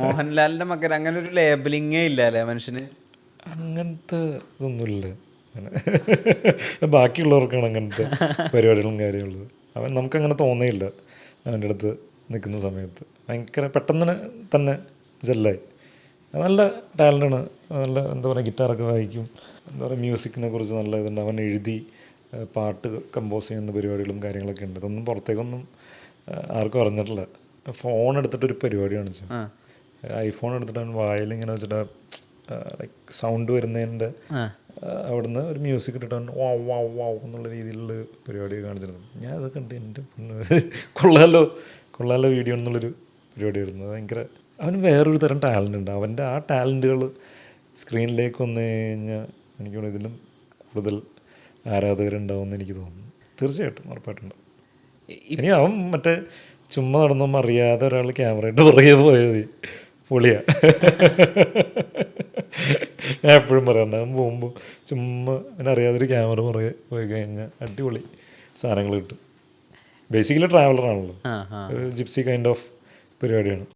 മോഹൻലാലിന്റെ മകൻ അങ്ങനെ ഒരു ലേബലിങ്ങേ ഇല്ല അല്ലേ മനുഷ്യന്? അങ്ങനത്തെ ഇതൊന്നുമില്ല. ബാക്കിയുള്ളവർക്കാണ് അങ്ങനത്തെ പരിപാടികളും കാര്യമുള്ളത് അവൻ നമുക്ക് അങ്ങനെ തോന്നിയില്ല അവന്റെ അടുത്ത് നിൽക്കുന്ന സമയത്ത്. ഭയങ്കര പെട്ടെന്ന് തന്നെ ജെല്ലായി. നല്ല ടാലന്റാണ് നല്ല എന്താ പറയുക ഗിറ്റാറൊക്കെ വായിക്കും. എന്താ പറയുക മ്യൂസിക്കിനെ കുറിച്ച് നല്ല ഇതുണ്ട്. അവൻ എഴുതി പാട്ട് കമ്പോസ് ചെയ്യുന്ന പരിപാടികളും കാര്യങ്ങളൊക്കെ ഉണ്ട്. ഇതൊന്നും പുറത്തേക്കൊന്നും ആർക്കും അറിഞ്ഞിട്ടില്ല. ഫോൺ എടുത്തിട്ടൊരു പരിപാടി കാണിച്ചു. ഐഫോൺ എടുത്തിട്ട് അവൻ വായിൽ ഇങ്ങനെ വെച്ചിട്ട് ലൈക്ക് സൗണ്ട് വരുന്നതിന്റെ. അവിടുന്ന് ഒരു മ്യൂസിക് ഇട്ടിട്ട് അവൻ വാ വാ വാവ് എന്നുള്ള രീതിയിലുള്ള പരിപാടി കാണിച്ചിരുന്നു. ഞാൻ അത് കണ്ട് എന്റെ കൊള്ളാലോ കൊള്ളാലോ വീഡിയോ എന്നുള്ളൊരു പരിപാടിയായിരുന്നു ആയിരുന്നു. ഭയങ്കര അവന് വേറൊരു തരം ടാലന്റ് ഉണ്ട്. അവന്റെ ആ ടാലന്റുകൾ സ്ക്രീനിലേക്ക് വന്നു കഴിഞ്ഞാൽ എനിക്ക് തോന്നുന്നു ഇതിലും കൂടുതൽ ആരാധകരുണ്ടാവുമെന്ന് എനിക്ക് തോന്നുന്നു. തീർച്ചയായിട്ടും ഉറപ്പായിട്ടുണ്ട് ഇനി അവൻ മറ്റേ ചുമ്മാ നടന്നൊന്നും അറിയാതെ ഒരാൾ ക്യാമറയുടെ പുറകെ പോയത് മതി. പൊളിയാ. ഞാൻ എപ്പോഴും പറയാറുണ്ട് ഞാൻ പോകുമ്പോൾ ചുമ്മാ അറിയാതൊരു ക്യാമറ പുറകെ പോയി കഴിഞ്ഞാൽ അടിപൊളി സാധനങ്ങൾ കിട്ടും. ബേസിക്കലി ട്രാവലറാണല്ലോ ഒരു ജിപ്സി കൈൻഡ് ഓഫ് പരിപാടിയാണ്.